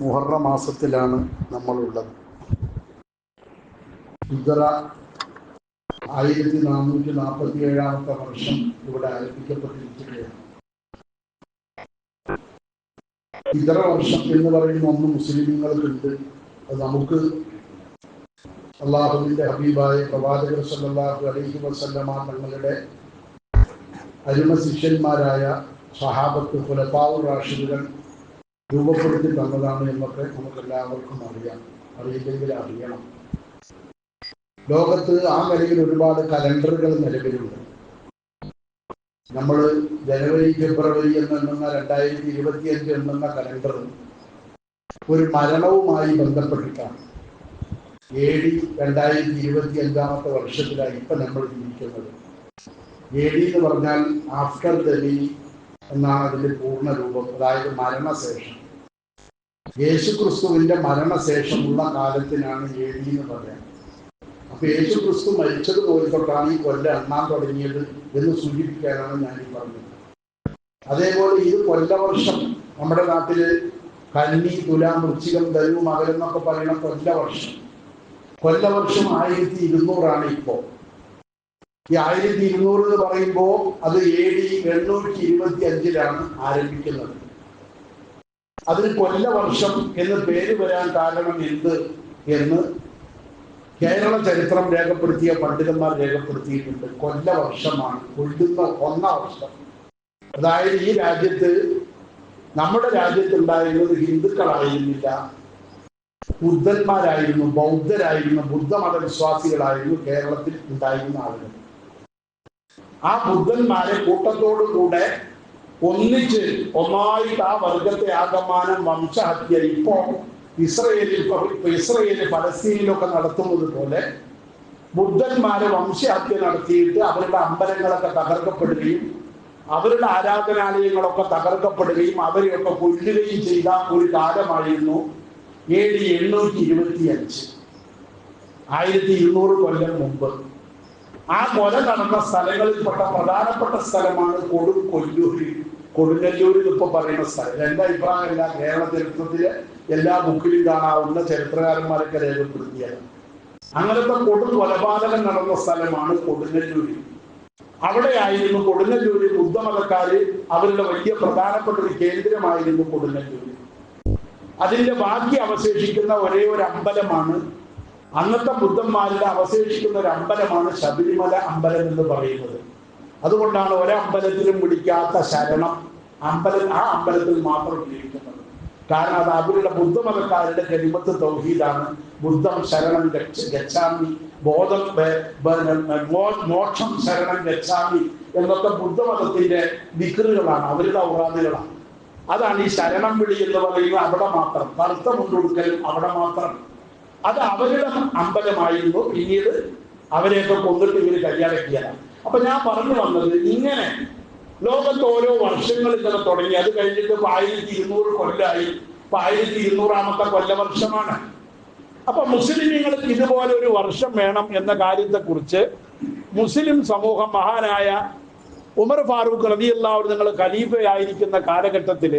മുഹറ മാസത്തിലാണ് നമ്മളുള്ളത്. ഹിജറ ആയിരത്തി നാനൂറ്റി നാൽപ്പത്തി ഏഴാമത്തെ വർഷം ഇവിടെ ആരംഭിക്കപ്പെട്ടിരിക്കുകയാണ്. ഇതര വർഷം എന്ന് പറയുന്ന ഒന്ന് മുസ്ലിമുകൾക്കുണ്ട്. അത് നമുക്ക് അള്ളാഹുവിന്റെ ഹബീബായ പ്രവാചകർ സല്ലാഹു അലൈഹി വസല്ലമ തങ്ങളുടെ അരുമ ശിഷ്യന്മാരായ സഹാബത്ത് ഖുലഫാഉ റാഷിദുകൾ രൂപപ്പെടുത്തി തന്നതാണ് എന്നൊക്കെ നമുക്ക് എല്ലാവർക്കും അറിയാം അറിയില്ലെങ്കിൽ അറിയണം. ലോകത്ത് ആ നിലയിൽ ഒരുപാട് കലണ്ടറുകൾ നിലവിലുണ്ട്. നമ്മൾ ജനുവരി ഫെബ്രുവരി എന്നെണ്ണുന്ന രണ്ടായിരത്തി ഇരുപത്തിയഞ്ച് എണ്ണുന്ന കലണ്ടർ ഒരു മരണവുമായി ബന്ധപ്പെട്ടിട്ടാണ്. എ ഡി രണ്ടായിരത്തി ഇരുപത്തി അഞ്ചാമത്തെ വർഷത്തിലാണ് ഇപ്പൊ നമ്മൾ ജീവിക്കുന്നത്. എ ഡി എന്ന് പറഞ്ഞാൽ ആഫ്റ്റർ ദലി എന്നാണ് അതിന്റെ പൂർണ രൂപം. അതായത് മരണശേഷം. യേശു ക്രിസ്തുവിന്റെ മരണശേഷമുള്ള കാലത്തിനാണ് എ എന്ന് പറയുന്നത്. അപ്പൊ യേശു ക്രിസ്തു മരിച്ചത് പോലെ തൊട്ടാണ് ഈ കൊല്ലം എണ്ണാൻ തുടങ്ങിയത് എന്ന് സൂചിപ്പിക്കാനാണ് ഞാൻ ഈ പറഞ്ഞത്. അതേപോലെ ഈ കൊല്ലവർഷം നമ്മുടെ നാട്ടിൽ കന്നി തുലാം വൃശ്ചികം ധനു മകരം എന്നൊക്കെ പറയുന്ന കൊല്ലവർഷം. കൊല്ലവർഷം ആയിരത്തി ഇരുന്നൂറാണ് ഇപ്പോ. ഈ ആയിരത്തി ഇരുന്നൂറ് എന്ന് പറയുമ്പോൾ അത് എ ഡി എണ്ണൂറ്റി ഇരുപത്തി അഞ്ചിലാണ് ആരംഭിക്കുന്നത്. അതിന് കൊല്ലവർഷം എന്ന് പേര് വരാൻ കാരണം എന്ത് എന്ന് കേരള ചരിത്രം രേഖപ്പെടുത്തിയ പണ്ഡിതന്മാർ രേഖപ്പെടുത്തിയിട്ടുണ്ട്. കൊല്ലവർഷമാണ്. കൊല്ലുന്ന ഒന്ന വർഷം. അതായത് ഈ രാജ്യത്ത് നമ്മുടെ രാജ്യത്തുണ്ടായിരുന്നത് ഹിന്ദുക്കളായിരുന്നില്ല. ബുദ്ധന്മാരായിരുന്നു ബൗദ്ധരായിരുന്നു ബുദ്ധമത വിശ്വാസികളായിരുന്നു കേരളത്തിൽ ഉണ്ടായിരുന്ന ആളുകൾ. ആ ബുദ്ധന്മാരെ കൂട്ടത്തോടു കൂടെ ഒന്നിച്ച് ഒന്നായിട്ട് ആ വർഗത്തെ ആകമാനം വംശഹത്യ ഇപ്പോ ഇസ്രയേലിൽ ഇപ്പൊ പലസ്തീനിലൊക്കെ നടത്തുന്നത് പോലെ ബുദ്ധന്മാരെ വംശഹത്യ നടത്തിയിട്ട് അവരുടെ അമ്പലങ്ങളൊക്കെ തകർക്കപ്പെടുകയും അവരുടെ ആരാധനാലയങ്ങളൊക്കെ തകർക്കപ്പെടുകയും അവരെയൊക്കെ കൊല്ലുകയും ചെയ്ത ഒരു കാലമായിരുന്നു ഡി എണ്ണൂറ്റി ഇരുപത്തി അഞ്ച് ആയിരത്തി ഇരുന്നൂറ് കൊല്ലം മുമ്പ്. ആ കൊല നടന്ന സ്ഥലങ്ങളിൽപ്പെട്ട പ്രധാനപ്പെട്ട സ്ഥലമാണ് കൊടും കൊല്ലൂര്. കൊടുങ്ങല്ലൂരിൽ ഇപ്പൊ പറയുന്ന സ്ഥലം. എന്റെ അഭിപ്രായമല്ല കേരള ചരിത്രത്തിലെ എല്ലാ ബുക്കിലും കാണാവുന്ന ചരിത്രകാരന്മാരൊക്കെ രേഖപ്പെടുത്തിയത്. അങ്ങനത്തെ കൊടും കൊലപാതകം നടന്ന സ്ഥലമാണ് കൊടുങ്ങല്ലൂര്. അവിടെയായിരുന്നു കൊടുങ്ങല്ലൂരിൽ ബുദ്ധമതക്കാര് അവരുടെ വലിയ പ്രധാനപ്പെട്ട ഒരു കേന്ദ്രമായിരുന്നു കൊടുങ്ങല്ലൂര്. അതിന്റെ ബാക്കി അവശേഷിക്കുന്ന ഒരേ ഒരു അമ്പലമാണ് അന്നത്തെ ബുദ്ധന്മാരുടെ അവശേഷിക്കുന്ന ഒരു അമ്പലമാണ് ശബരിമല അമ്പലം എന്ന് പറയുന്നത്. അതുകൊണ്ടാണ് ഒരമ്പലത്തിലും പിടിക്കാത്ത ശരണം അമ്പലം ആ അമ്പലത്തിൽ മാത്രം ജീവിക്കുന്നത് കാരണം അത് അവരുടെ ബുദ്ധമതക്കാരുടെ കരിമത്ത് തൗഹീദാണ്. ബുദ്ധം ശരണം ഗച്ഛ- ഗച്ഛാമി ബോധം മോക്ഷം ശരണം ഗച്ഛാമി എന്നൊക്കെ ബുദ്ധമതത്തിന്റെ വിക്രുകളാണ് അവരുടെ ഔറാദുകളാണ്. അതാണ് ഈ ശരണം വിളി എന്ന് പറയുന്നത് അവിടെ മാത്രം. കറുത്ത കൊണ്ടുകൊടുക്കലും അവിടെ മാത്രം. അത് അവരുടെ അമ്പലമായിരുന്നു. പിന്നീട് അവരെയൊക്കെ കൊന്നിട്ട് ഇവർ കല്യാണിക്കുകയാണ് അപ്പൊ ഞാൻ പറഞ്ഞു വന്നത് ഇങ്ങനെ ലോകത്ത് ഓരോ വർഷങ്ങൾ ഇങ്ങനെ തുടങ്ങി. അത് കഴിഞ്ഞിട്ട് ആയിരത്തി ഇരുന്നൂറ് കൊല്ലമായി ഇപ്പൊ ആയിരത്തി ഇരുന്നൂറാമത്തെ കൊല്ലവർഷമാണ് അപ്പൊ മുസ്ലിമീങ്ങൾക്ക് ഇതുപോലെ ഒരു വർഷം വേണം എന്ന കാര്യത്തെക്കുറിച്ച് മുസ്ലിം സമൂഹം മഹാനായ ഉമർ ഫാറൂഖ് റതിയല്ലാവർ നിങ്ങൾ ഖലീഫയായിരിക്കുന്ന കാലഘട്ടത്തിൽ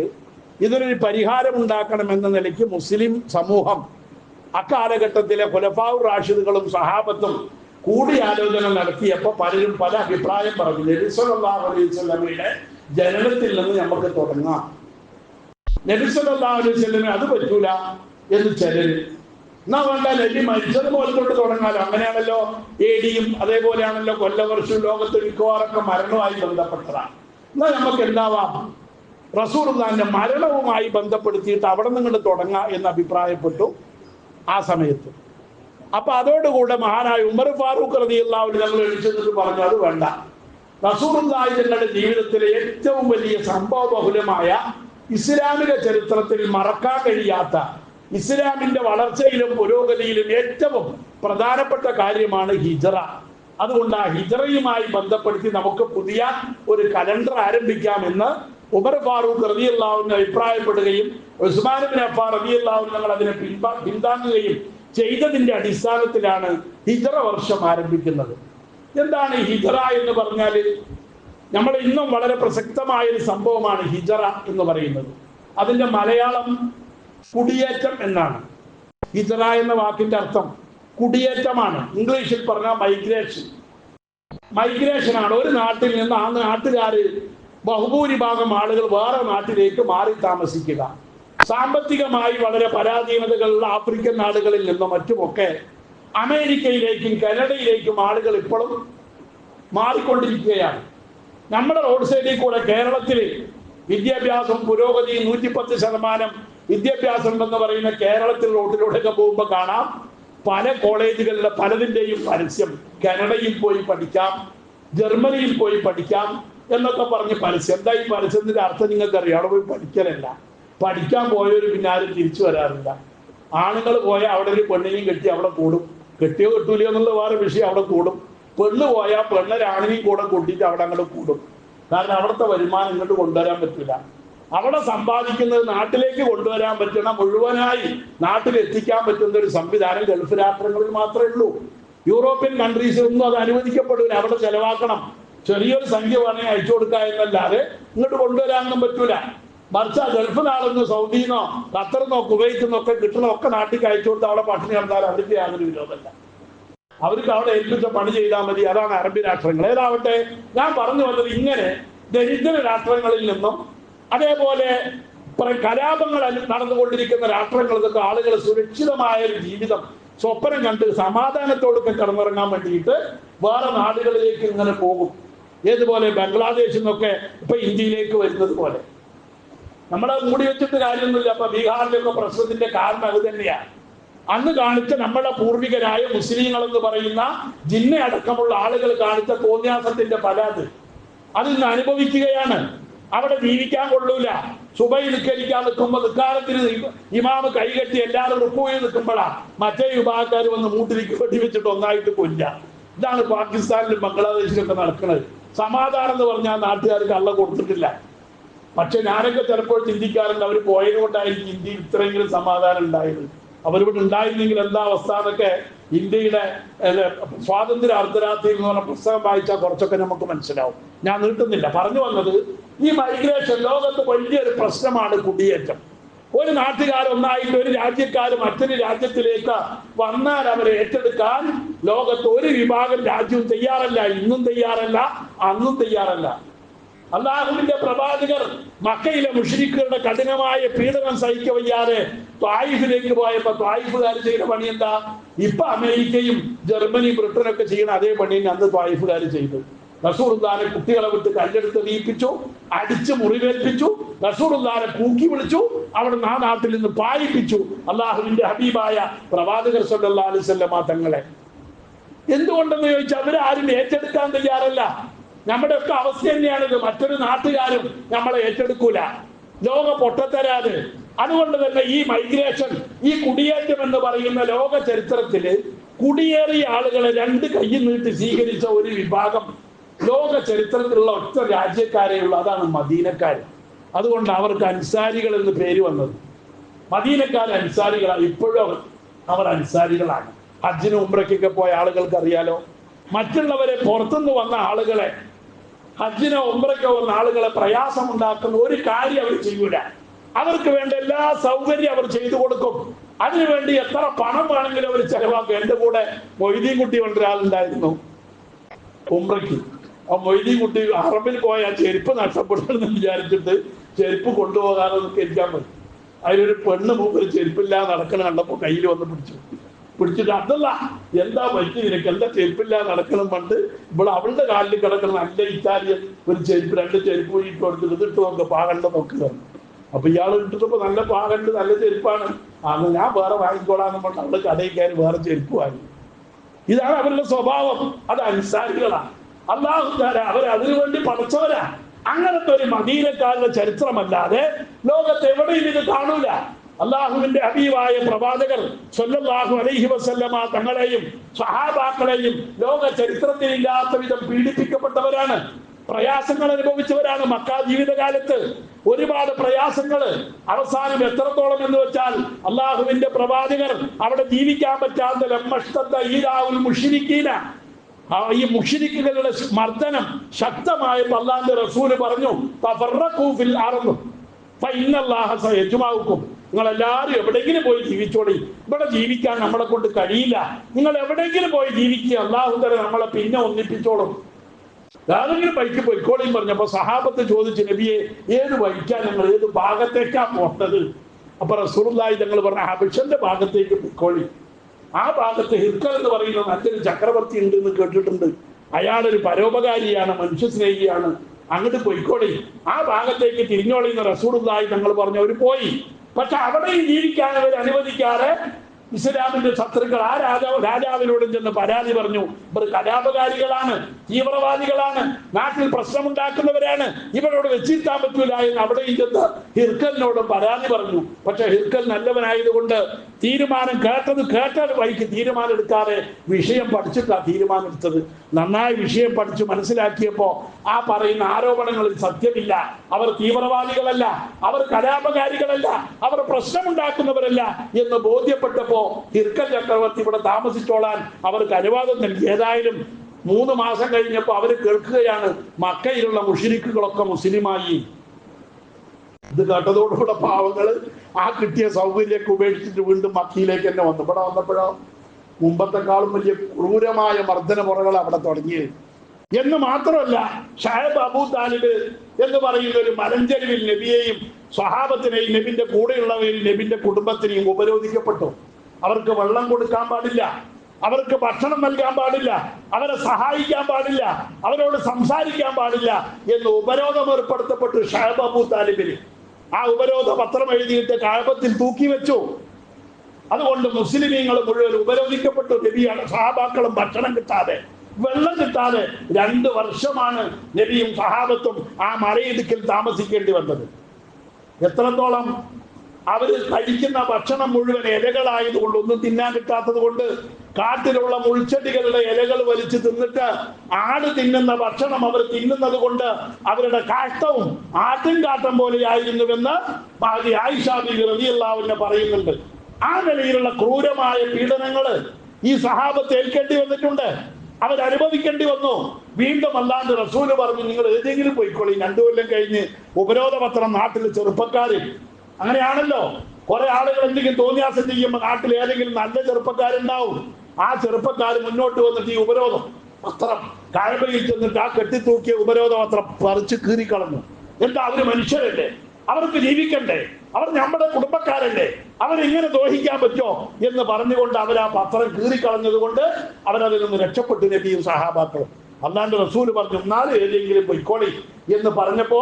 ഇതിനൊരു പരിഹാരം ഉണ്ടാക്കണമെന്ന നിലയ്ക്ക് മുസ്ലിം സമൂഹം അക്കാലഘട്ടത്തിലെ ഖുലഫാവു റാഷിദുകളും സഹാബത്തും കൂടിയാലോചന നടത്തിയപ്പോൾ പലരും പല അഭിപ്രായം പറഞ്ഞു. നബിസല്ലാഹു അലൈഹി ജനനത്തിൽ നിന്ന് നമുക്ക് തുടങ്ങാം. നബിസല്ലാഹു അലൈഹി അത് പറ്റൂല എന്ന് ചിലര്. എന്നാ വേണ്ട നബി മരിച്ചത് പോലെ തൊട്ട് തുടങ്ങാലോ? അങ്ങനെയാണല്ലോ ഏടിയും അതേപോലെയാണല്ലോ കൊല്ലവർഷം ലോകത്ത് മിക്കവാറൊക്കെ മരണവുമായി ബന്ധപ്പെട്ടതാണ്. എന്നാ നമുക്ക് എന്താവാം? റസൂർ മരണവുമായി ബന്ധപ്പെടുത്തിയിട്ട് അവിടെ നിങ്ങൾ തുടങ്ങാം എന്ന് അഭിപ്രായപ്പെട്ടു. ആ സമയത്ത്. അപ്പൊ അതോടുകൂടെ മഹാനായ ഉമർ ഫാറൂഖ് റതി എല്ലാവരും ഞങ്ങൾ എഴുതിച്ചെന്നിട്ട് പറഞ്ഞു അത് വേണ്ട. റസൂറുല്ലായി തങ്ങളുടെ ജീവിതത്തിലെ ഏറ്റവും വലിയ സംഭവ ബഹുലമായ ഇസ്ലാമിക ചരിത്രത്തിൽ മറക്കാൻ കഴിയാത്ത ഇസ്ലാമിന്റെ വളർച്ചയിലും പുരോഗതിയിലും ഏറ്റവും പ്രധാനപ്പെട്ട കാര്യമാണ് ഹിജറ. അതുകൊണ്ട് ആ ഹിജറയുമായി ബന്ധപ്പെടുത്തി നമുക്ക് പുതിയ ഒരു കലണ്ടർ ആരംഭിക്കാമെന്ന് ഉമർ ഫാറൂഖ് റബി അള്ളാഹുവിന് അഭിപ്രായപ്പെടുകയും ഉസ്മാൻ ബിൻ റബി അള്ളാഹു ഞങ്ങൾ അതിനെ പിൻപാ പിന്താങ്ങുകയും ചെയ്തതിന്റെ അടിസ്ഥാനത്തിലാണ് ഹിജറ വർഷം ആരംഭിക്കുന്നത്. എന്താണ് ഹിജറ എന്ന് പറഞ്ഞാൽ? നമ്മൾ ഇന്നും വളരെ പ്രസക്തമായ ഒരു സംഭവമാണ് ഹിജറ എന്ന് പറയുന്നത്. അതിന്റെ മലയാളം കുടിയേറ്റം എന്നാണ്. ഹിജറ എന്ന വാക്കിന്റെ അർത്ഥം കുടിയേറ്റമാണ്. ഇംഗ്ലീഷിൽ പറഞ്ഞ മൈഗ്രേഷൻ. മൈഗ്രേഷൻ ആണ് ഒരു നാട്ടിൽ നിന്ന് ആ നാട്ടുകാര് ബഹുഭൂരിഭാഗം ആളുകൾ വേറെ നാട്ടിലേക്ക് മാറി താമസിക്കുക. സാമ്പത്തികമായി വളരെ പരാധീനതകളുള്ള ആഫ്രിക്കൻ നാടുകളിൽ നിന്നും മറ്റുമൊക്കെ അമേരിക്കയിലേക്കും കനഡയിലേക്കും ആളുകൾ ഇപ്പോഴും മാറിക്കൊണ്ടിരിക്കുകയാണ്. നമ്മുടെ റോഡ് സൈഡിൽ കൂടെ കേരളത്തിൽ വിദ്യാഭ്യാസം പുരോഗതി നൂറ്റിപ്പത്ത് ശതമാനം വിദ്യാഭ്യാസം എന്ന് പറയുന്ന കേരളത്തിൽ റോഡിലൂടെയൊക്കെ പോകുമ്പോൾ കാണാം. പല കോളേജുകളിലെ പലതിന്റെയും പരസ്യം കനഡയിൽ പോയി പഠിക്കാം ജർമ്മനിയിൽ പോയി പഠിക്കാം എന്നൊക്കെ പറഞ്ഞ് പരസ്യം എന്താ ഈ പരസ്യത്തിന്റെ അർത്ഥം നിങ്ങൾക്ക് അറിയാം അവിടെ പോയി പഠിക്കലല്ല. പഠിക്കാൻ പോയവർ പിന്നെ ആരും തിരിച്ചു വരാറില്ല. ആണുങ്ങൾ പോയ അവിടെ ഒരു പെണ്ണിനെയും കെട്ടി അവിടെ കൂടും. കെട്ടിയോ കെട്ടൂലയോ എന്നുള്ള വേറെ വിഷയം അവിടെ കൂടും. പെണ്ണ് പോയാൽ പെണ്ണൊരാണിനെയും കൂടെ കൂട്ടിയിട്ട് അവിടെ അങ്ങോട്ട് കൂടും. കാരണം അവിടുത്തെ വരുമാനം ഇങ്ങോട്ട് കൊണ്ടുവരാൻ പറ്റില്ല അവിടെ സമ്പാദിക്കുന്നത് നാട്ടിലേക്ക് കൊണ്ടുവരാൻ പറ്റുന്ന മുഴുവനായി നാട്ടിൽ എത്തിക്കാൻ പറ്റുന്ന ഒരു സംവിധാനം ഗൾഫ് രാഷ്ട്രങ്ങളിൽ മാത്രമേ ഉള്ളൂ. യൂറോപ്യൻ കൺട്രീസിൽ ഒന്നും അത് അനുവദിക്കപ്പെടില്ല അവിടെ ചെലവാക്കണം. ചെറിയൊരു സംഖ്യ വേണേ അയച്ചു കൊടുക്കുക എന്നല്ലാതെ ഇങ്ങോട്ട് കൊണ്ടുവരാനൊന്നും പറ്റൂല. മറിച്ച് ആ ഗൾഫ് നാളൊന്നും സൗദിന്നോ ഖത്തറിന്നോ കുവൈറ്റിന്നോ ഒക്കെ കിട്ടണ ഒക്കെ നാട്ടിൽ അയച്ചു കൊടുത്ത് അവിടെ പട്ടിണി നടന്നാൽ അവർക്ക് യാതൊരു വിരോധമല്ല. അവർക്ക് അവിടെ ഏൽപ്പിച്ച പണി ചെയ്താൽ മതി. അതാണ് അറബി രാഷ്ട്രങ്ങൾ. ഏതാവട്ടെ ഞാൻ പറഞ്ഞു വന്നത് ഇങ്ങനെ ദരിദ്ര രാഷ്ട്രങ്ങളിൽ നിന്നും അതേപോലെ കലാപങ്ങൾ നടന്നുകൊണ്ടിരിക്കുന്ന രാഷ്ട്രങ്ങളിൽ നിന്നൊക്കെ ആളുകൾ സുരക്ഷിതമായ ഒരു ജീവിതം സ്വപ്നം കണ്ട് സമാധാനത്തോടൊപ്പം കടന്നിറങ്ങാൻ വേണ്ടിയിട്ട് വേറെ നാടുകളിലേക്ക് ഇങ്ങനെ പോകും. ഏതുപോലെ ബംഗ്ലാദേശിൽ നിന്നൊക്കെ ഇപ്പൊ ഇന്ത്യയിലേക്ക് വരുന്നത് പോലെ. നമ്മളെ മൂടി വെച്ചിട്ട് കാര്യമൊന്നുമില്ല. അപ്പൊ ബീഹാറിലൊക്കെ പ്രശ്നത്തിന്റെ കാരണം അത് തന്നെയാണ്. അന്ന് കാണിച്ച നമ്മുടെ പൂർവികരായ മുസ്ലിങ്ങൾ എന്ന് പറയുന്ന ജിന്ന അടക്കമുള്ള ആളുകൾ കാണിച്ച തോന്യാസത്തിന്റെ ഫല അത് ഇന്ന് അനുഭവിക്കുകയാണ്. അവിടെ ജീവിക്കാൻ കൊള്ളൂല. സുബൈ നിൽക്കരിക്കാൻ നിൽക്കുമ്പോൾ നിൽക്കാലത്തിന് ഇമാമ് കൈകെട്ടി എല്ലാവരും റുക്കുപോയി നിൽക്കുമ്പോഴാ മറ്റേ വിഭാഗക്കാർ വന്ന് മൂട്ടിലേക്ക് വെടിവെച്ചിട്ട് ഒന്നായിട്ട് കൊല്ല ഇതാണ് പാകിസ്ഥാനിലും ബംഗ്ലാദേശിലും ഒക്കെ നടക്കുന്നത് സമാധാനം എന്ന് പറഞ്ഞാൽ നാട്ടുകാർക്ക് അള്ള കൊടുത്തിട്ടില്ല. പക്ഷെ ഞാനൊക്കെ ചിലപ്പോൾ ചിന്തിക്കാറുണ്ട് അവർ പോയത് കൊണ്ടായിരിക്കും ഇന്ത്യയിൽ ഇത്രയെങ്കിലും സമാധാനം ഉണ്ടായത്. അവരിവിടെ ഉണ്ടായിരുന്നെങ്കിൽ എന്താ അവസ്ഥ എന്നൊക്കെ ഇന്ത്യയുടെ സ്വാതന്ത്ര്യ അർദ്ധരാത്രി എന്ന് പറഞ്ഞ പുസ്തകം വായിച്ചാൽ കുറച്ചൊക്കെ നമുക്ക് മനസ്സിലാവും. ഞാൻ നീട്ടുന്നില്ല. പറഞ്ഞു വന്നത് ഈ മൈഗ്രേഷൻ ലോകത്ത് വലിയൊരു പ്രശ്നമാണ് കുടിയേറ്റം. ഒരു നാട്ടുകാർ ഒന്നായിട്ട് ഒരു രാജ്യക്കാർ മറ്റൊരു രാജ്യത്തിലേക്ക് വന്നാൽ അവരെ ഏറ്റെടുക്കാൻ ലോകത്ത് ഒരു വിഭാഗം രാജ്യവും തയ്യാറല്ല ഇന്നും തയ്യാറല്ല അന്നും തയ്യാറല്ല. അള്ളാഹുവിന്റെ പ്രവാചകർ മക്കയിലെ മുഷരിക്കുകളുടെ കഠിനമായ പീഡനം സഹിക്കവയ്യാതെ ത്വായിഫിലേക്ക് പോയപ്പോ ത്വായിഫുകാർ ചെയ്ത പണി എന്താ? ഇപ്പൊ അമേരിക്കയും ജർമ്മനി ബ്രിട്ടനൊക്കെ ചെയ്യുന്ന അതേ പണി അന്ന് ത്വായിഫുകാർ ചെയ്തു. റസൂറുദ്ദാനെ കുട്ടികളെ വിട്ട് കല്ലെടുത്ത് നീപ്പിച്ചു അടിച്ച് മുറിവേൽപ്പിച്ചു റസൂറുദ്ദാനെ കൂക്കി വിളിച്ചു അവിടെ ആ നാട്ടിൽ നിന്ന് പായിപ്പിച്ചു. അള്ളാഹുവിന്റെ ഹബീബായ പ്രവാചകർ സല്ലല്ലാഹു അലൈഹി വസല്ലമ തങ്ങളെ. എന്തുകൊണ്ടെന്ന് ചോദിച്ചാൽ ആരും ഏറ്റെടുക്കാൻ തയ്യാറല്ല. നമ്മുടെ ഒക്കെ അവസ്ഥ തന്നെയാണിത്. മറ്റൊരു നാട്ടുകാരും നമ്മളെ ഏറ്റെടുക്കൂല. ലോക പൊട്ടത്തരാത് അതുകൊണ്ട് തന്നെ ഈ മൈഗ്രേഷൻ ഈ കുടിയേറ്റം എന്ന് പറയുന്ന ലോക ചരിത്രത്തിൽ കുടിയേറിയ ആളുകളെ രണ്ട് കൈ നീട്ടി സ്വീകരിച്ച ഒരു വിഭാഗം ലോക ചരിത്രത്തിലുള്ള ഒറ്റ രാജ്യക്കാരേ ഉള്ളൂ. അതാണ് മദീനക്കാർ അതുകൊണ്ട് അവർക്ക് അൻസാരികൾ എന്ന് പേര് വന്നത്. മദീനക്കാർ അൻസാരികളാണ്. ഇപ്പോഴും അവർ അൻസാരികളാണ്. ഹജ്ജിന് ഉംറയ്ക്കൊക്കെ പോയ ആളുകൾക്ക് അറിയാലോ മറ്റുള്ളവരെ പുറത്തുനിന്ന് വന്ന ആളുകളെ ഹജ്ജിനോ ഉംറയ്ക്കോ വന്ന ആളുകളെ പ്രയാസമുണ്ടാക്കുന്ന ഒരു കാര്യം അവർ ചെയ്യൂല. അവർക്ക് വേണ്ട എല്ലാ സൗകര്യം അവർ ചെയ്തു കൊടുക്കും. അതിനുവേണ്ടി എത്ര പണം വേണമെങ്കിലും അവർ ചെലവാക്കും. എന്റെ കൂടെ മൊയ്തീൻ കുട്ടി കൊണ്ട് ഒരാളുണ്ടായിരുന്നു ഉംറയ്ക്ക്. ആ മൊയ്ലി കുട്ടി അറബിൽ പോയ ചെരുപ്പ് നഷ്ടപ്പെടുന്നു വിചാരിച്ചിട്ട് ചെരുപ്പ് കൊണ്ടുപോകാതെ കരിക്കാൻ പറ്റും അതിലൊരു പെണ്ണ് മൂപ്പര് ചെരുപ്പില്ലാതെ നടക്കണ കണ്ടപ്പോ കയ്യിൽ വന്ന് പിടിച്ചു. പിടിച്ചിട്ട് അതല്ല എന്താ പറ്റി നിനക്ക്? എന്താ ചെരുപ്പില്ലാതെ നടക്കണം പണ്ട്? ഇവിടെ അവളുടെ കാലിൽ കിടക്കണം നല്ല ഇറ്റാലിയൻ ഒരു ചെരുപ്പ് രണ്ട് ചെരുപ്പ് ഇട്ട് കൊടുത്തിട്ട് ഇതിട്ട് നോക്കുക പാകണ്ട നോക്കുക അപ്പൊ ഇയാൾ ഇട്ടിട്ടപ്പോ നല്ല പാകണ്ട് നല്ല ചെരുപ്പാണ്. അന്ന് ഞാൻ വേറെ വാങ്ങിക്കോളാന്ന് പറഞ്ഞ അവൾ കടയിൽ കയറി വേറെ ചെരുപ്പ് വാങ്ങി. ഇതാണ് അവരുടെ സ്വഭാവം. അത് അൻസാരികളാണ് അള്ളാഹു താര അവർ അതിനു വേണ്ടി പഠിച്ചവരാ. അങ്ങനത്തെ ഒരു മദീനക്കാരുടെ ചരിത്രമല്ലാതെ ലോകത്ത് എവിടെയും ഇത് കാണൂല. അള്ളാഹുവിന്റെ അബീവായ പ്രവാചകർ സ്വല്ലാഹു അലൈഹി വസല്ലമ തങ്ങളെയും സഹാബാക്കളെയും ലോക ചരിത്രത്തിൽ ഇല്ലാത്ത വിധം പീഡിപ്പിക്കപ്പെട്ടവരാണ്. പ്രയാസങ്ങൾ അനുഭവിച്ചവരാണ് മക്ക ജീവിതകാലത്ത്. ഒരുപാട് പ്രയാസങ്ങൾ അവസാനം എത്രത്തോളം എന്ന് വെച്ചാൽ അള്ളാഹുവിന്റെ പ്രവാചകർ അവിടെ ജീവിക്കാൻ പറ്റാത്ത ഈ മുഷിരിക്കുകളുടെ മർദ്ദനം ശക്തമായപ്പോൾ അള്ളാന്റെ റസൂൽ പറഞ്ഞു തഫറഖൂ ഫിൽ അർദ് യജുമാവുക്കും നിങ്ങൾ എല്ലാവരും എവിടെയെങ്കിലും പോയി ജീവിച്ചോളി. ഇവിടെ ജീവിക്കാൻ നമ്മളെ കൊണ്ട് കഴിയില്ല. നിങ്ങൾ എവിടെയെങ്കിലും പോയി ജീവിക്കുക. അള്ളാഹു തല നമ്മളെ പിന്നെ ഒന്നിപ്പിച്ചോളും. ഏതെങ്കിലും ബൈക്ക് പോയിക്കോളിയും പറഞ്ഞപ്പോ സഹാബത്ത് ചോദിച്ചു നബിയെ ഏത് ബൈക്കാ ഞങ്ങൾ ഏത് ഭാഗത്തേക്കാ പോട്ടത്? അപ്പൊ റസൂർ ഞങ്ങൾ പറഞ്ഞ ഹബിഷന്റെ ഭാഗത്തേക്ക് പൊയ്ക്കോളി. ആ ഭാഗത്ത് ഹിർക്കൽ എന്ന് പറയുന്ന നല്ലൊരു ചക്രവർത്തി ഉണ്ട് എന്ന് കേട്ടിട്ടുണ്ട്. അയാളൊരു പരോപകാരിയാണ് മനുഷ്യസ്നേഹിയാണ്. അങ്ങോട്ട് പൊയ്ക്കോളി. ആ ഭാഗത്തേക്ക് തിരിഞ്ഞോളി എന്ന് ഞങ്ങൾ പറഞ്ഞു അവർ പോയി. പക്ഷെ അവിടെയും ജീവിക്കാൻ അവർ അനുവദിക്കാതെ ഇസ്ലാമിന്റെ ശത്രുക്കൾ ആ രാജാവ് രാജാവിനോടും ചെന്ന് പരാതി പറഞ്ഞു. ഇവർ കലാപകാരികളാണ് തീവ്രവാദികളാണ് നാട്ടിൽ പ്രശ്നമുണ്ടാക്കുന്നവരാണ്. ഇവരോട് വെച്ചിരുത്താൻ പറ്റൂല എന്ന് അവിടെ ചെന്ന് ഹിർക്കലിനോട് പരാതി പറഞ്ഞു. പക്ഷെ ഹിർക്കൽ നല്ലവനായതുകൊണ്ട് തീരുമാനം കേട്ടത് കേട്ടാൽ വഴിക്ക് തീരുമാനം എടുക്കാതെ വിഷയം പഠിച്ചിട്ടാണ് തീരുമാനം എടുത്തത്. നന്നായി വിഷയം പഠിച്ചു മനസ്സിലാക്കിയപ്പോ ആ പറയുന്ന ആരോപണങ്ങളിൽ സത്യമില്ല. അവർ തീവ്രവാദികളല്ല അവർ കലാപകാരികളല്ല അവർ പ്രശ്നമുണ്ടാക്കുന്നവരല്ല എന്ന് ബോധ്യപ്പെട്ടപ്പോ തിർക്കൽ ചക്രവർത്തി ഇവിടെ താമസിച്ചോളാൻ അവർക്ക് അനുവാദം നൽകി. ഏതായാലും മൂന്ന് മാസം കഴിഞ്ഞപ്പോൾ അവർ കേൾക്കുകയാണ് മക്കയിലുള്ള മുഷിരിക്കുകളൊക്കെ മുസ്ലിമായി. ഇത് കേട്ടതോടുകൂടെ പാവങ്ങൾ ആ കിട്ടിയ സൗകര്യമൊക്കെ ഉപേക്ഷിച്ചിട്ട് വീണ്ടും മക്കയിലേക്ക് തന്നെ വന്നു. വന്നപ്പോഴോ മുമ്പത്തെക്കാളും വലിയ ക്രൂരമായ മർദ്ദന മുറകൾ അവിടെ തുടങ്ങി. എന്ന് മാത്രമല്ല ഷായബ് അബൂ താലിബ് എന്ന് പറയുന്ന ഒരു മലഞ്ചെരുവിൽ നബിയെയും സ്വഹാബത്തിനെയും നബിന്റെ കൂടെയുള്ളവരെയും നബിന്റെ കുടുംബത്തിനെയും ഉപരോധിക്കപ്പെട്ടു. അവർക്ക് വെള്ളം കൊടുക്കാൻ പാടില്ല അവർക്ക് ഭക്ഷണം നൽകാൻ പാടില്ല അവരെ സഹായിക്കാൻ പാടില്ല അവരോട് സംസാരിക്കാൻ പാടില്ല എന്ന് ഉപരോധം ഏർപ്പെടുത്തപ്പെട്ടു ഷായബ് അബൂ താലിബിന്. ആ ഉപരോധ പത്രം എഴുതിയിട്ട് കാഴപ്പത്തിൽ തൂക്കി വെച്ചു. അതുകൊണ്ട് മുസ്ലിമീങ്ങൾ മുഴുവൻ ഉപരോധിക്കപ്പെട്ടു. നബിയാണ് സഹാബാക്കളും ഭക്ഷണം കിട്ടാതെ വെള്ളം കിട്ടാതെ രണ്ട് വർഷമാണ് നബിയും സഹാബത്തും ആ മലയിടുക്കിൽ താമസിക്കേണ്ടി വന്നത്. എത്രത്തോളം അവർ കഴിക്കുന്ന ഭക്ഷണം മുഴുവൻ ഇലകളായതുകൊണ്ട് ഒന്നും തിന്നാൻ കിട്ടാത്തത് കൊണ്ട് കാട്ടിലുള്ള മുൾച്ചെടികളുടെ ഇലകൾ വലിച്ചു തിന്നിട്ട് ആട് തിന്നുന്ന ഭക്ഷണം അവർ തിന്നുന്നത് കൊണ്ട് അവരുടെ കാഷ്ടവും ആട്ടും കാട്ടം പോലെയായിരുന്നുവെന്ന് ഭാഗ്യ ആയിഷാബി റതിയല്ലാവിനെ പറയുന്നുണ്ട്. ആ നിലയിലുള്ള ക്രൂരമായ പീഡനങ്ങൾ ഈ സഹാബത്ത് ഏൽക്കേണ്ടി വന്നിട്ടുണ്ട്. അവരനുഭവിക്കേണ്ടി വന്നു. വീണ്ടും അല്ലാണ്ട് റസൂൽ പറഞ്ഞു നിങ്ങൾ ഏതെങ്കിലും പോയിക്കോളി. രണ്ടു കൊല്ലം കഴിഞ്ഞ് ഉപരോധ പത്രം നാട്ടിലെ ചെറുപ്പക്കാര്. അങ്ങനെയാണല്ലോ. കുറെ ആളുകൾ എന്തെങ്കിലും തോന്നിയാസം ചെയ്യുമ്പോൾ നാട്ടിൽ ഏതെങ്കിലും നല്ല ചെറുപ്പക്കാരുണ്ടാവും. ആ ചെറുപ്പക്കാർ മുന്നോട്ട് വന്നിട്ട് ഈ ഉപരോധം പത്രം കാഴ്മയിൽ ചെന്നിട്ട് ആ കെട്ടിത്തൂക്കിയ ഉപരോധ പത്രം പറിച്ച് കീറിക്കളഞ്ഞു. എന്താ? അവർ മനുഷ്യരല്ലേ. അവർക്ക് ജീവിക്കണ്ടേ? അവർ നമ്മുടെ കുടുംബക്കാരല്ലേ? അവരെങ്ങനെ ദ്രോഹിക്കാൻ പറ്റുമോ? എന്ന് പറഞ്ഞുകൊണ്ട് അവർ ആ പത്രം കീറിക്കളഞ്ഞത് കൊണ്ട് അവരതിൽ നിന്ന് രക്ഷപ്പെട്ടു നബിയും സഹാബാക്കളും. അല്ലാണ്ട് റസൂൽ പറഞ്ഞു എന്നാലും ഏതെങ്കിലും പൊയ്ക്കോളി എന്ന് പറഞ്ഞപ്പോ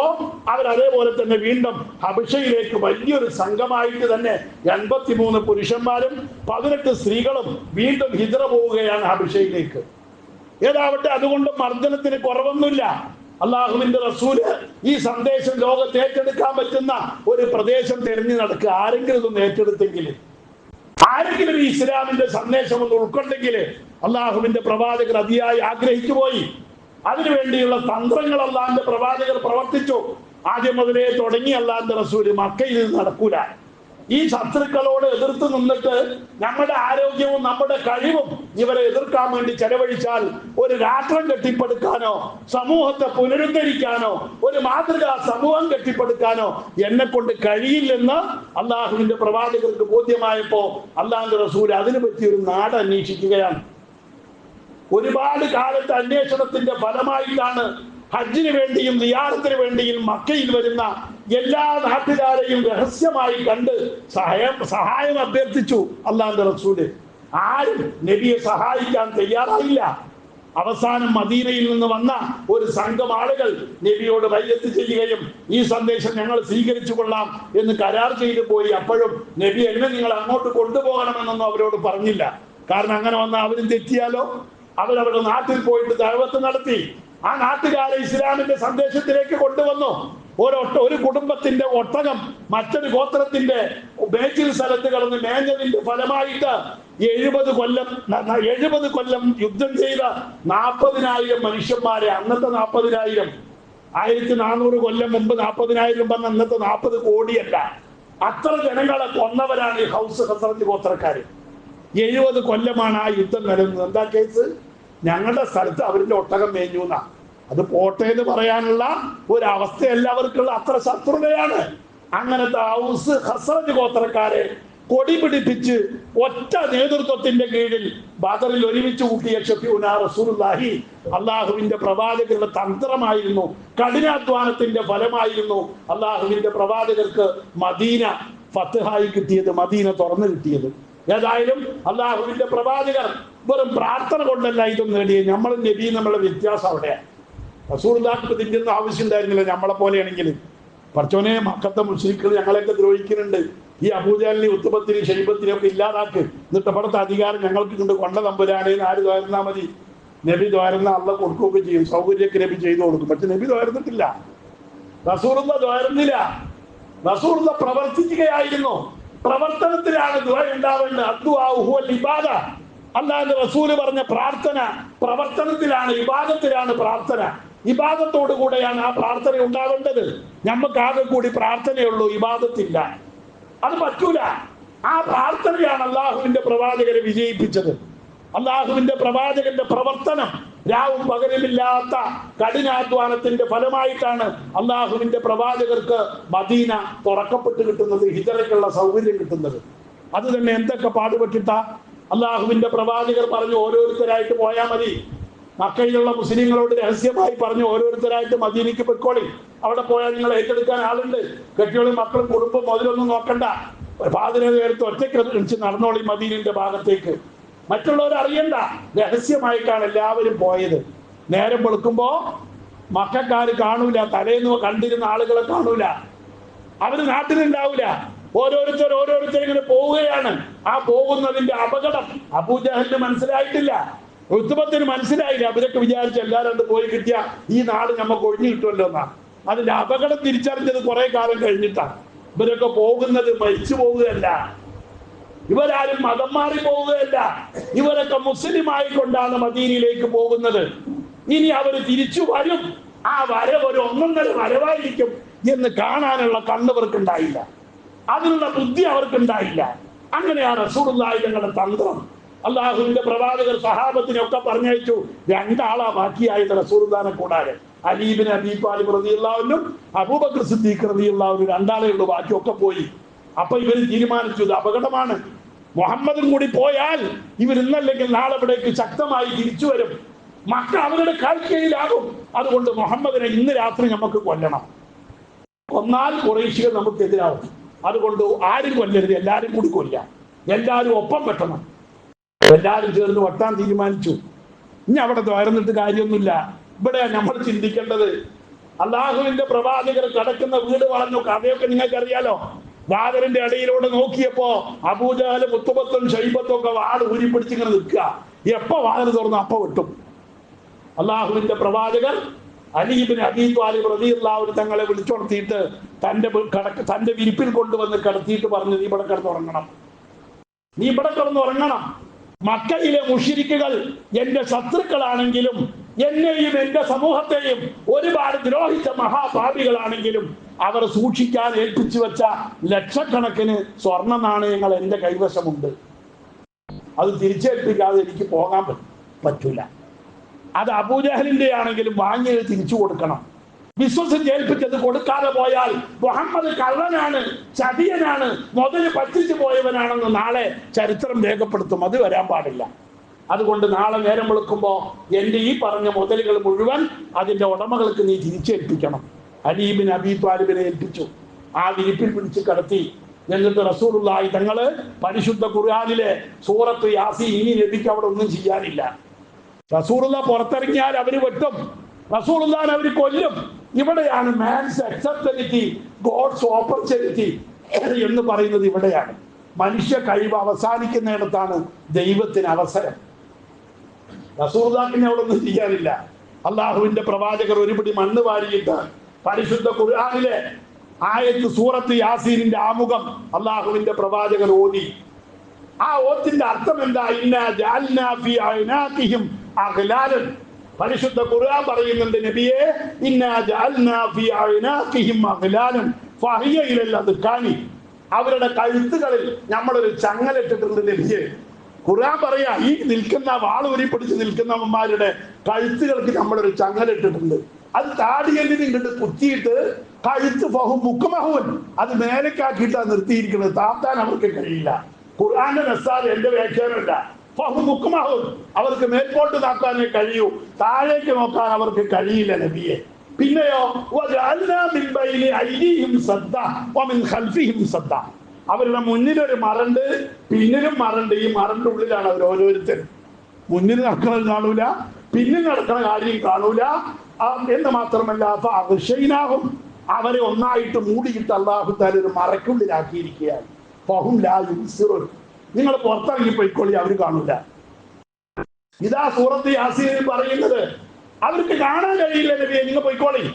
അവരതേപോലെ തന്നെ വീണ്ടും ഹബിഷയിലേക്ക് വലിയൊരു സംഘമായിട്ട് തന്നെ എൺപത്തിമൂന്ന് പുരുഷന്മാരും പതിനെട്ട് സ്ത്രീകളും വീണ്ടും ഹിജറ പോവുകയാണ് ഹബിഷയിലേക്ക്. ഏതാവട്ടെ അതുകൊണ്ട് മർദ്ദനത്തിന് കുറവൊന്നുമില്ല. അള്ളാഹുവിന്റെ റസൂൽ ഈ സന്ദേശം ലോകത്ത് ഏറ്റെടുക്കാൻ പറ്റുന്ന ഒരു പ്രദേശം തിരഞ്ഞു നടക്കുക. ആരെങ്കിലും ഒന്ന് ഏറ്റെടുത്തെങ്കിൽ. ആരെങ്കിലും ഈ ഇസ്ലാമിന്റെ സന്ദേശം ഒന്ന് ഉൾക്കൊണ്ടെങ്കിൽ അള്ളാഹുവിന്റെ പ്രവാചകർ അതിയായി ആഗ്രഹിച്ചു പോയി. അതിനുവേണ്ടിയുള്ള തന്ത്രങ്ങൾ അള്ളാഹിന്റെ പ്രവാചകർ പ്രവർത്തിച്ചു. ആദ്യം മുതലേ തുടങ്ങി അള്ളാഹിന്റെ റസൂൽ മക്കയിൽ നിന്ന് നടക്കൂല. ഈ ശത്രുക്കളോട് എതിർത്ത് നിന്നിട്ട് നമ്മുടെ ആരോഗ്യവും നമ്മുടെ കഴിവും ഇവരെ എതിർക്കാൻ വേണ്ടി ചെലവഴിച്ചാൽ ഒരു രാഷ്ട്രം കെട്ടിപ്പടുക്കാനോ സമൂഹത്തെ പുനരുദ്ധരിക്കാനോ ഒരു മാതൃകാ സമൂഹം കെട്ടിപ്പടുക്കാനോ എന്നെ കൊണ്ട് കഴിയില്ലെന്ന് അള്ളാഹുവിന്റെ പ്രവാചകർക്ക് ബോധ്യമായപ്പോ അള്ളാഹു റസൂൽ അതിനു പറ്റിയൊരു നാട് അന്വേഷിക്കുകയാണ്. ഒരുപാട് കാലത്തെ അന്വേഷണത്തിന്റെ ഫലമായിട്ടാണ് ഹജ്ജിന് വേണ്ടിയും റിയാസത്തിന് വേണ്ടിയും മക്കയിൽ വരുന്ന എല്ലാ നാട്ടുകാരെയും രഹസ്യമായി കണ്ട് സഹായം സഹായം അഭ്യർത്ഥിച്ചു അള്ളാന്റെ റസൂൽ. ആരും നബിയെ സഹായിക്കാൻ തയ്യാറായില്ല. അവസാനം മദീനയിൽ നിന്ന് വന്ന ഒരു സംഘം ആളുകൾ നബിയോട് വയ്യത്ത് ചെയ്യുകയും ഈ സന്ദേശം ഞങ്ങൾ സ്വീകരിച്ചു കൊള്ളാം എന്ന് കരാർ ചെയ്തു പോയി. അപ്പോഴും നബി എന്നെ നിങ്ങൾ അങ്ങോട്ട് കൊണ്ടുപോകണമെന്നൊന്നും അവരോട് പറഞ്ഞില്ല. കാരണം അങ്ങനെ വന്നാൽ അവരും തെറ്റിയാലോ? അവരവരുടെ നാട്ടിൽ പോയിട്ട് ദൈവത്ത് നടത്തി. ആ നാട്ടുകാരെ ഇസ്ലാമിന്റെ സന്ദേശത്തിലേക്ക് കൊണ്ടുവന്നു. ഒരൊട്ട ഒരു കുടുംബത്തിന്റെ ഒട്ടകം മറ്റൊരു ഗോത്രത്തിന്റെ മേച്ചിൽ സ്ഥലത്ത് കടന്ന് മേഞ്ഞതിന്റെ ഫലമായിട്ട് എഴുപത് കൊല്ലം എഴുപത് കൊല്ലം യുദ്ധം ചെയ്ത നാൽപ്പതിനായിരം മനുഷ്യന്മാരെ അന്നത്തെ നാൽപ്പതിനായിരം ആയിരത്തി നാനൂറ് കൊല്ലം മുമ്പ് നാൽപ്പതിനായിരം പറഞ്ഞ അന്നത്തെ നാൽപ്പത് കോടിയല്ല. അത്ര ജനങ്ങളെ കൊന്നവരാണ് ഈ ഹൗസ് ഹസറത്ത് ഗോത്രക്കാർ എഴുപത് കൊല്ലമാണ് ആ യുദ്ധം നിലനിന്നത് എന്താ കേസ് ഞങ്ങളുടെ സ്ഥലത്ത് അവരുടെ ഒട്ടകം മേഞ്ഞു എന്നാ. അത് പോട്ടെ എന്ന് പറയാനുള്ള ഒരു എല്ലാവർക്കുള്ള അത്ര ശത്രുതയാണ്. അങ്ങനത്തെ ഔസ് ഹസ്രജ് ഗോത്രക്കാരെ കൊടി പിടിപ്പിച്ച് ഒറ്റ നേതൃത്വത്തിന്റെ കീഴിൽ ബദറിൽ ഒരുമിച്ച് കൂട്ടിയ ഷഫീഉന റസൂലുള്ളാഹി അള്ളാഹുവിന്റെ പ്രവാചകരുടെ തന്ത്രമായിരുന്നു കഠിനാധ്വാനത്തിന്റെ ഫലമായിരുന്നു അള്ളാഹുവിന്റെ പ്രവാചകർക്ക് മദീന ഫത്തഹായി കിട്ടിയത് മദീന തുറന്നു കിട്ടിയത്. ഏതായാലും അള്ളാഹുവിന്റെ പ്രവാചകർ വെറും പ്രാർത്ഥന കൊണ്ടല്ല ഇതൊന്നും നേടിയത്. നമ്മൾ നബി നമ്മളെ വ്യത്യാസം അവിടെയാണ് റസൂർദാക്ക് ഇതിന്റെ ആവശ്യമുണ്ടായിരുന്നില്ല നമ്മളെ പോലെയാണെങ്കിൽ. പറച്ചോനെ മക്കത്തെ മുസ്ലിക്കൾ ഞങ്ങളെയൊക്കെ ദ്രോഹിക്കുന്നുണ്ട്. ഈ അബൂജാലിനെ ഉത്തുപത്തിനും ശൈബത്തിനും ഒക്കെ ഇല്ലാതാക്ക്. എന്നിട്ട് അവിടുത്തെ അധികാരം ഞങ്ങൾക്ക് കൊണ്ട് കൊണ്ട തമ്പുരാനെ ആര് തോരുന്നാ മതി. നബി തോരുന്ന അള്ള കൊടുക്കുകയൊക്കെ ചെയ്യും. സൗകര്യമൊക്കെ നബി ചെയ്തു കൊടുക്കും. പക്ഷെ നബി തോരുന്നിട്ടില്ല റസൂർന്ന തോരുന്നില്ല റസൂർന്ന പ്രവർത്തിക്കുകയായിരുന്നു. പ്രവർത്തനത്തിലാണ് ദ്വാരുണ്ടാവേണ്ടത് ഉണ്ടാവേണ്ടത്. ഹുവൽ ഇബാദ. അല്ലാതെ റസൂൽ പറഞ്ഞ പ്രാർത്ഥന പ്രവർത്തനത്തിലാണ് വിഭാഗത്തിലാണ് പ്രാർത്ഥന. ഇബാദത്തോടു കൂടെയാണ് ആ പ്രാർത്ഥന ഉണ്ടാവേണ്ടത് നമുക്ക് ആകെ കൂടി പ്രാർത്ഥനയുള്ളൂ ഇബാദത്തില്ല. അത് പറ്റൂല. ആ പ്രാർത്ഥനയാണ് അള്ളാഹുവിന്റെ പ്രവാചകരെ വിജയിപ്പിച്ചത്. അള്ളാഹുവിന്റെ പ്രവാചകന്റെ പ്രവർത്തനം രാവും പകരമില്ലാത്ത കഠിനാധ്വാനത്തിന്റെ ഫലമായിട്ടാണ് അള്ളാഹുവിന്റെ പ്രവാചകർക്ക് മദീന തുറക്കപ്പെട്ട് കിട്ടുന്നത് ഹിജറയ്ക്കുള്ള സൗകര്യം കിട്ടുന്നത്. അത് തന്നെ എന്തൊക്കെ പാടുപെട്ടിട്ട? അള്ളാഹുവിന്റെ പ്രവാചകർ പറഞ്ഞു ഓരോരുത്തരായിട്ട് പോയാൽ മതി. മക്കയിലുള്ള മുസ്ലിങ്ങളോട് രഹസ്യമായി പറഞ്ഞു ഓരോരുത്തരായിട്ട് മദീനയ്ക്ക് പൊയ്ക്കോളി. അവിടെ പോയാൽ നിങ്ങൾ ഏറ്റെടുക്കാൻ ആളുണ്ട്. കെട്ടിയോളും മക്കളും കുടുംബം മുതലൊന്നും നോക്കണ്ട. പാതിര നേരത്തെ ഒറ്റയ്ക്ക് കഴിച്ച് നടന്നോളി മദീനിന്റെ ഭാഗത്തേക്ക്. മറ്റുള്ളവർ അറിയണ്ട. രഹസ്യമായിട്ടാണ് എല്ലാവരും പോയത്. നേരം വെളുക്കുമ്പോ മക്കാര് കാണൂല തലേന്ന് കണ്ടിരുന്ന ആളുകളെ കാണൂല. അവർ നാട്ടിലുണ്ടാവൂല. ഓരോരുത്തർ ഓരോരുത്തർ ഇങ്ങനെ പോവുകയാണ്. ആ പോകുന്നതിന്റെ അപകടം അബൂജഹലിന് മനസ്സിലായിട്ടില്ല. ഉത്തമത്തിന് മനസ്സിലായില്ല. അവരൊക്കെ വിചാരിച്ച് എല്ലാവരും അത് പോയി കിട്ടിയ ഈ നാട് നമുക്ക് ഒഴിഞ്ഞു കിട്ടുമല്ലോ എന്നാ. അതിന്റെ അപകടം തിരിച്ചറിഞ്ഞത് കുറെ കാലം കഴിഞ്ഞിട്ടാണ് ഇവരൊക്കെ പോകുന്നത് മരിച്ചു പോവുകയല്ല. ഇവരാരും മതം മാറി പോവുകയല്ല. ഇവരൊക്കെ മുസ്ലിം ആയിക്കൊണ്ടാണ് മദീനയിലേക്ക് പോകുന്നത്. ഇനി അവർ തിരിച്ചു വരും. ആ വരവ് ഒരു ഒന്നൊന്നര വരവായിരിക്കും എന്ന് കാണാനുള്ള കണ്ണുവർക്കുണ്ടായില്ല അതിനുള്ള ബുദ്ധി അവർക്ക് ഉണ്ടായില്ല അങ്ങനെയാണ് റസൂലുള്ളാഹി തങ്ങളുടെ തന്ത്രം. അള്ളാഹുവിന്റെ പ്രവാചകർ സഹാബത്തിനെ ഒക്കെ പറഞ്ഞയച്ചു. രണ്ടാളാ ബാക്കിയായത് റസൂലുള്ളാനെ കൂടാതെ. അലീബിൻ അബീ താലിബ് റളിയല്ലാഹുവിനും അബൂബക്കർ സിദ്ദീഖ് റളിയല്ലാഹുവിനും രണ്ടാളേ ഉള്ളൂ ബാക്കിയൊക്കെ പോയി. അപ്പൊ ഇവർ തീരുമാനിച്ചു ഇത് അപകടമാണ്. മുഹമ്മദും കൂടി പോയാൽ ഇവർ ഇന്നല്ലെങ്കിൽ നാളെ ഇവിടേക്ക് ശക്തമായി തിരിച്ചു വരും. മക്ക അവരുടെ കാഴ്ചയിലാകും. അതുകൊണ്ട് മുഹമ്മദിനെ ഇന്ന് രാത്രി നമുക്ക് കൊല്ലണം. കൊന്നാൽ നമുക്ക് എതിരാവും അതുകൊണ്ട് ആരും കൊല്ലരുത്. എല്ലാരും കൂടി കൊല്ല എല്ലാരും ഒപ്പം വെട്ടണം. എല്ലാരും ചേർന്ന് വെട്ടാൻ തീരുമാനിച്ചു. ഇനി അവിടെ ദ്വാരന്നിട്ട് കാര്യമൊന്നുമില്ല. ഇവിടെ നമ്മൾ ചിന്തിക്കേണ്ടത് അള്ളാഹുവിന്റെ പ്രവാചകർ കടക്കുന്ന വീട് വളഞ്ഞു. കഥയൊക്കെ നിങ്ങൾക്ക് അറിയാലോ വാതിലിന്റെ ഇടയിലൂടെ നോക്കിയപ്പോ അബൂജാൽ മുത്തുപത്തും ഷൈബത്തും ഒക്കെ വാട് ഊരിപ്പിടിച്ചിങ്ങനെ നിൽക്കുക. എപ്പോ വാതിൽ തുറന്ന് അപ്പ വെട്ടും. അള്ളാഹുവിന്റെ പ്രവാചകർ അലീബിന് അബീത്വാലി പ്രതിയുള്ളവർ തങ്ങളെ വിളിച്ചുണർത്തിയിട്ട് തന്റെ കടക്ക് തന്റെ വിരിപ്പിൽ കൊണ്ടുവന്ന് കിടത്തിയിട്ട് പറഞ്ഞു നീ ഇവിടെ കിടന്നുറങ്ങണം നീ ഇവിടെ കിടന്നുറങ്ങണം മക്കയിലെ മുഷിരിക്കുകൾ എന്റെ ശത്രുക്കളാണെങ്കിലും എന്നെയും എന്റെ സമൂഹത്തെയും ഒരുപാട് ദ്രോഹിച്ച മഹാപാപികളാണെങ്കിലും അവർ സൂക്ഷിക്കാൻ ഏൽപ്പിച്ചു വെച്ച ലക്ഷക്കണക്കിന് സ്വർണ നാണയങ്ങൾ എന്റെ കൈവശമുണ്ട്. അത് തിരിച്ചേൽപ്പിക്കാതെ എനിക്ക് പോകാൻ പറ്റൂല. അത് അബൂജഹലിന്റെ ആണെങ്കിലും വാങ്ങി തിരിച്ചു കൊടുക്കണം. വിശ്വസിച്ച് ഏൽപ്പിച്ചത് കൊടുക്കാതെ പോയാൽ മുഹമ്മദ് കള്ളനാണ് ചതിയനാണ് മുതൽ പറ്റിച്ചു പോയവനാണെന്ന് നാളെ ചരിത്രം രേഖപ്പെടുത്തും. അത് വരാൻ പാടില്ല. അതുകൊണ്ട് നാളെ നേരം വിളിക്കുമ്പോൾ എന്റെ ഈ പറഞ്ഞ മുതലുകൾ മുഴുവൻ അതിന്റെ ഉടമകൾക്ക് നീ തിരിച്ചേൽപ്പിക്കണം. അലീബിൻ അബീ താലിബിനെ ഏൽപ്പിച്ചു. ആ വിരിപ്പിൽ പിടിച്ച് കടത്തി. എന്നിട്ട് റസൂലുള്ളാഹി തങ്ങൾ പരിശുദ്ധ ഖുർആനിലെ സൂറത്ത് യാസി ഇനി ലഭിക്കും. അവിടെ ഒന്നും ചെയ്യാനില്ല. റസൂറുള്ള പുറത്തിറങ്ങിയാൽ അവർ വെട്ടും. റസൂറുല്ലാൻ അവർ കൊല്ലും. ഇവിടെയാണ് മാൻസ് അക്സെപ്റ്റബിലിറ്റി ഗോഡ്സ് ഓപ്പർച്യൂണിറ്റി എന്ന് പറയുന്നത് ഇവിടെയാണ്. മനുഷ്യ കഴിവ് അവസാനിക്കുന്നിടത്താണ് ദൈവത്തിന് അവസരം. റസൂർദാക്കിനെ അവിടെ ഒന്നും ചെയ്യാനില്ല. അള്ളാഹുവിന്റെ പ്രവാചകർ ഒരുപിടി മണ്ണ് വാരിയിട്ട് പരിശുദ്ധ ഖുർആനിലെ ആയത്ത് സൂറത്ത് യാസീനിന്റെ ആമുഖം അള്ളാഹുവിന്റെ പ്രവാചകർ ഓതി. ആ ഓത്തിന്റെ അർത്ഥം എന്താ? ഇന്നാ ഇന്ന പരിശുദ്ധ ഖുർആൻ പറയുന്നുണ്ട് നബിയെ ഇന്നാ ജഅൽനാ ഫീ അവരുടെ കഴുത്തുകളിൽ നമ്മളൊരു ചങ്ങലിട്ടിട്ടുണ്ട് നബിയെ. ഖുർആൻ പറയാ ഈ നിൽക്കുന്ന വാളൂരി പിടിച്ച് നിൽക്കുന്നവന്മാരുടെ കഴുത്തുകൾക്ക് നമ്മളൊരു ചങ്ങലിട്ടിട്ടുണ്ട് അത് താടിയല്ലിന് ഇങ്ങോട്ട് കുത്തിയിട്ട് കഴുത്ത് ഫഹു മുക്കുമഹുവൻ അത് മേലേക്കാക്കിയിട്ടാണ് നിർത്തിയിരിക്കുന്നത്. താത്താൻ അവർക്ക് കഴിയില്ല. ഖുർആന്റെ നസാദ് എന്റെ വ്യാഖ്യാനമല്ല. ഫഹു മുക്കുമഹുൻ അവർക്ക് മേൽപോട്ട് താക്കാനേ കഴിയൂ. താഴേക്ക് നോക്കാൻ അവർക്ക് കഴിയില്ല നബിയെ. പിന്നെയോ അവരുടെ മുന്നിലൊരു മറണ്ട് പിന്നിലും മറണ്ട് ഈ മറന്റെ ഉള്ളിലാണ് അവർ ഓരോരുത്തരും. മുന്നിൽ നടക്കുന്നത് കാണൂല പിന്നിൽ നടക്കുന്ന കാര്യം കാണൂല. എന്ന് മാത്രമല്ല അപ്പൊ അഭിഷൈനാകും അവരെ ഒന്നായിട്ട് മൂടിയിട്ട് അള്ളാഹു താല ഒരു മറയ്ക്കുള്ളിലാക്കിയിരിക്കുകയാണ്. ഫഹും ലാ യുബ്സിറൂൻ. നിങ്ങൾ പുറത്തിറങ്ങി പോയിക്കോളി അവർ കാണൂല. ഇതാ സൂറത്ത് യാസീനിൽ പറയുന്നത്. അവർക്ക് കാണാൻ കഴിയില്ല നബിയെ നിങ്ങൾ പോയിക്കോളി.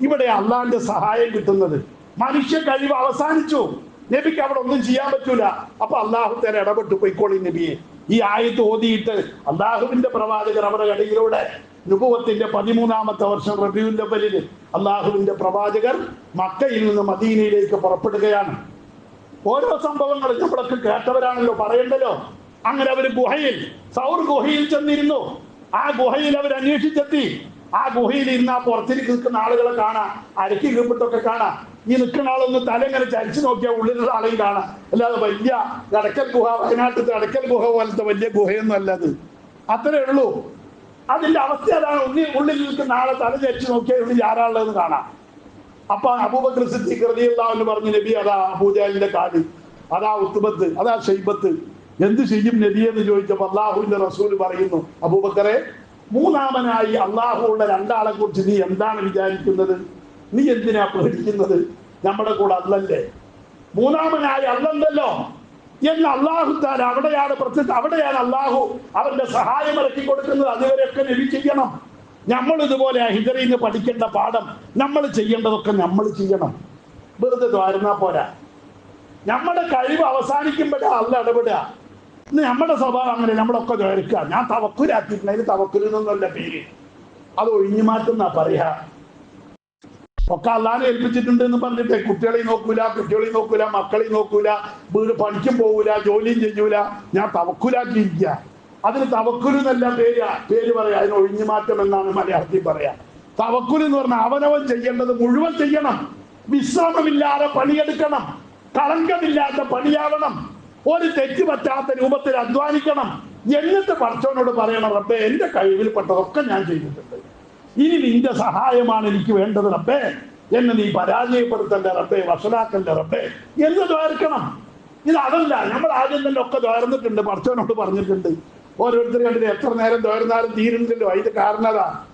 ഇവിടെ അള്ളാന്റെ സഹായം കിട്ടുന്നത്. മനുഷ്യ കഴിവ് അവസാനിച്ചു. നബിക്ക് അവിടെ ഒന്നും ചെയ്യാൻ പറ്റൂല. അപ്പൊ അള്ളാഹു തല ഇടപെട്ട് പോയിക്കോളി നബിയെ. ഈ ആയത്ത് ഓതിയിട്ട് അള്ളാഹുവിന്റെ പ്രവാചകർ അവരുടെ കടയിലൂടെ നുപുവത്തിന്റെ പതിമൂന്നാമത്തെ വർഷം റബിയുല്ലവലിൽ അള്ളാഹുവിന്റെ പ്രവാചകർ മക്കയിൽ നിന്ന് മദീനയിലേക്ക് പുറപ്പെടുകയാണ്. ഓരോ സംഭവങ്ങളും നമ്മളൊക്കെ കേട്ടവരാണല്ലോ പറയണ്ടല്ലോ. അങ്ങനെ അവർ ഗുഹയിൽ സൗർ ഗുഹയിൽ ചെന്നിരുന്നു. ആ ഗുഹയിൽ അവർ അന്വേഷിച്ചെത്തി. ആ ഗുഹയിൽ ഇരുന്ന് ആ പുറത്തിരിക്ക് നിൽക്കുന്ന ആളുകളെ കാണാം അരക്കി കീപ്പിട്ടൊക്കെ കാണാം. ഈ നിൽക്കുന്ന ആളൊന്ന് തല ഇങ്ങനെ ചരിച്ചു നോക്കിയാൽ ഉള്ളിലുള്ള ആളെയും കാണാം. അല്ലാതെ വലിയ അടക്കൽ ഗുഹ വയനാട്ടിലത്തെ അടക്കൽ ഗുഹ പോലത്തെ വലിയ ഗുഹയൊന്നും അല്ല അത്. അത്രേ ഉള്ളൂ. അതിന്റെ അവസ്ഥ അതാണ്. ഉള്ളിൽ നിൽക്കുന്ന ആളെ തല ചരിച്ചു നോക്കിയാൽ ഉള്ളിൽ ആരാളുള്ളതെന്ന് കാണാം. അപ്പൊ അബൂബക്കർ സിദ്ദീഖ് അൻഹു പറഞ്ഞു നബി അതാ അബൂജാലിന്റെ കാട് അതാ ഉത്തുബത്ത് അതാ ഷൈബത്ത്. എന്ത് ചെയ്യും നബി എന്ന് ചോദിച്ചപ്പോൾ അള്ളാഹുവിന്റെ റസൂൽ പറയുന്നു അബൂബക്കറെ മൂന്നാമനായി അള്ളാഹുള്ള രണ്ടാളെ കുറിച്ച് നീ എന്താണ് വിചാരിക്കുന്നത്? നീ എന്തിനാ പേടിക്കുന്നത്? നമ്മുടെ കൂടെ അല്ലല്ലേ? മൂന്നാമനായി അല്ലല്ലോ. എന്ന് അള്ളാഹു താൻ അവിടെയാണ് പ്രത്യേക അവിടെയാണ് അള്ളാഹു അവന്റെ സഹായം ഇറക്കി കൊടുക്കുന്നത് അതുവരെയൊക്കെ നബി ചെയ്യണം. നമ്മൾ ഇതുപോലെ ഹിജറിൽ നിന്ന് പഠിക്കേണ്ട പാഠം നമ്മൾ ചെയ്യേണ്ടതൊക്കെ നമ്മൾ ചെയ്യണം. വെറുതെ ദ്വാരുന്നാ പോരാ. നമ്മുടെ കഴിവ് അവസാനിക്കുമ്പോഴാ അല്ല ഇടപെടുക. ഇന്ന് നമ്മുടെ സ്വഭാവം അങ്ങനെ നമ്മളൊക്കെ ദ്വരക്കുക. ഞാൻ തവക്കുരാക്കിയിട്ടുണ്ട് അതിന് തവക്കുരുന്നല്ല പേര്. അത് ഒഴിഞ്ഞു മാറ്റുന്നാ പറയാ. ഒക്കെ അല്ലാതെ ഏൽപ്പിച്ചിട്ടുണ്ട് എന്ന് പറഞ്ഞിട്ട് കുട്ടികളെ നോക്കൂല കുട്ടികളെ നോക്കൂല മക്കളെ നോക്കൂല വീട് പണിക്കും പോകൂല ജോലിയും ചെയ്യൂല. ഞാൻ തവക്കുലാക്കിയിരിക്കുക അതിന് തവക്കുലു എന്നല്ല പേര്. പേര് പറയാ. അതിന് ഒഴിഞ്ഞുമാറ്റം എന്നാണ് മലയാളത്തിൽ പറയാ. തവക്കുലു എന്ന് പറഞ്ഞാൽ അവനവൻ ചെയ്യേണ്ടത് മുഴുവൻ ചെയ്യണം. വിശ്രമമില്ലാതെ പണിയെടുക്കണം. കളങ്കമില്ലാത്ത പണിയാവണം. ഒരു തെറ്റ് പറ്റാത്ത രൂപത്തിൽ അധ്വാനിക്കണം. എന്നിട്ട് പഠിച്ചവനോട് പറയണം റബ്ബേ എന്റെ കഴിവിൽ പെട്ടതൊക്കെ ഞാൻ ചെയ്തിട്ടുണ്ട്. ഇനി നിന്റെ സഹായമാണ് എനിക്ക് വേണ്ടത് റബ്ബേ. എന്നെ നീ പരാജയപ്പെടുത്തണ്ട റബ്ബേ. വഷളാക്കണ്ട റബ്ബേ. എന്ന് ദ്വാരിക്കണം. ഇത് അതല്ല നമ്മൾ ആദ്യം തന്നെ ഒക്കെ ദ്വാർന്നിട്ടുണ്ട് പഠിച്ചവനോട് പറഞ്ഞിട്ടുണ്ട്. ഓരോരുത്തർ കണ്ടിട്ട് എത്ര നേരം തോരുന്നാലും തീരുന്നില്ലല്ലോ അതിന്റെ കാരണതാ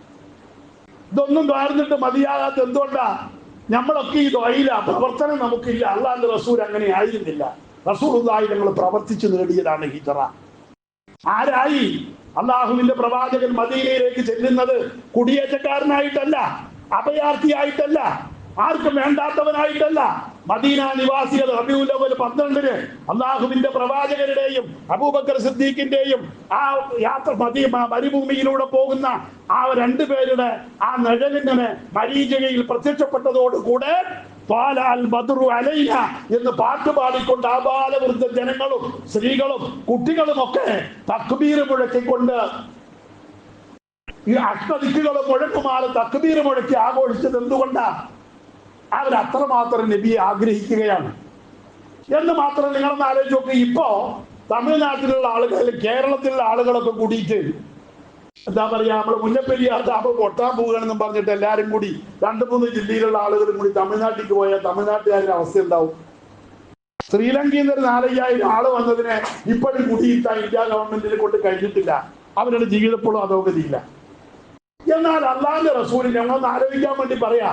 ഇതൊന്നും ദ്വാർന്നിട്ട് മതിയാകാത്ത എന്തുകൊണ്ടാ? നമ്മളൊക്കെ ഈ ദ്വയില പ്രവർത്തനം നമുക്കില്ല. അള്ളാന്റെ റസൂൽ അങ്ങനെ ആയിരുന്നില്ല. റസൂൽ ഞങ്ങൾ പ്രവർത്തിച്ചു നേടിയതാണ് ഹിജറ. ആരായി? അള്ളാഹുവിന്റെ പ്രവാചകൻ മദീനയിലേക്ക് ചെല്ലുന്നത് കുടിയേറ്റക്കാരനായിട്ടല്ല അഭയാർത്ഥിയായിട്ടല്ല ആർക്കും വേണ്ടാത്തവനായിട്ടല്ല. മദീന നിവാസികൾ റബിയുൽ അവൽ പന്ത്രണ്ടിന് അള്ളാഹുവിന്റെ പ്രവാചകരുടെയും അബൂബക്കർ സിദ്ദീഖിന്റെയും ആ യാത്ര മദീ മരുഭൂമിയിലൂടെ പോകുന്ന ആ രണ്ടു പേരുടെ ആ നിഴലിങ്ങനെ മരീചകയിൽ പ്രത്യക്ഷപ്പെട്ടതോടുകൂടെ എന്ന് പാട്ട് പാടിക്കൊണ്ട് ആബാലവൃദ്ധ ജനങ്ങളും സ്ത്രീകളും കുട്ടികളും ഒക്കെ തക്ബീർ മുഴക്കിക്കൊണ്ട് ഈ അഷ്ടദിക്കുകളും മുഴക്കുമാറ് തക്ബീർ മുഴക്കി ആഘോഷിച്ചത് എന്തുകൊണ്ടാ? അവർ അത്രമാത്രം നബിയെ ആഗ്രഹിക്കുകയാണ്. എന്ന് മാത്രം നിങ്ങളൊന്ന് ആലോചിച്ച് നോക്കി. ഇപ്പോ തമിഴ്നാട്ടിലുള്ള ആളുകൾ കേരളത്തിലുള്ള ആളുകളൊക്കെ കൂടിയിട്ട് എന്താ പറയാ നമ്മൾ മുല്ലപ്പെരിയാർ ഡാം പൊട്ടാൻ പോവുകയാണെന്നും പറഞ്ഞിട്ട് എല്ലാരും കൂടി രണ്ടു മൂന്ന് ജില്ലയിലുള്ള ആളുകളും കൂടി തമിഴ്നാട്ടിലേക്ക് പോയാൽ തമിഴ്നാട്ടുകാരുടെ അവസ്ഥ ഉണ്ടാവും ശ്രീലങ്കയിൽ നിന്ന് ഒരു നാലയ്യായിരം ആൾ വന്നതിനെ ഇപ്പോഴും കുടിയിരുത്താൻ ഇന്ത്യ ഗവൺമെന്റിനെ കൊണ്ട് കഴിഞ്ഞിട്ടില്ല. അവരുടെ ജീവിതപ്പോഴും അതോഗതിയില്ല എന്നാൽ അള്ളാന്റെ റസൂലിനെ ഞങ്ങളൊന്ന് ആലോചിക്കാൻ വേണ്ടി പറയാ.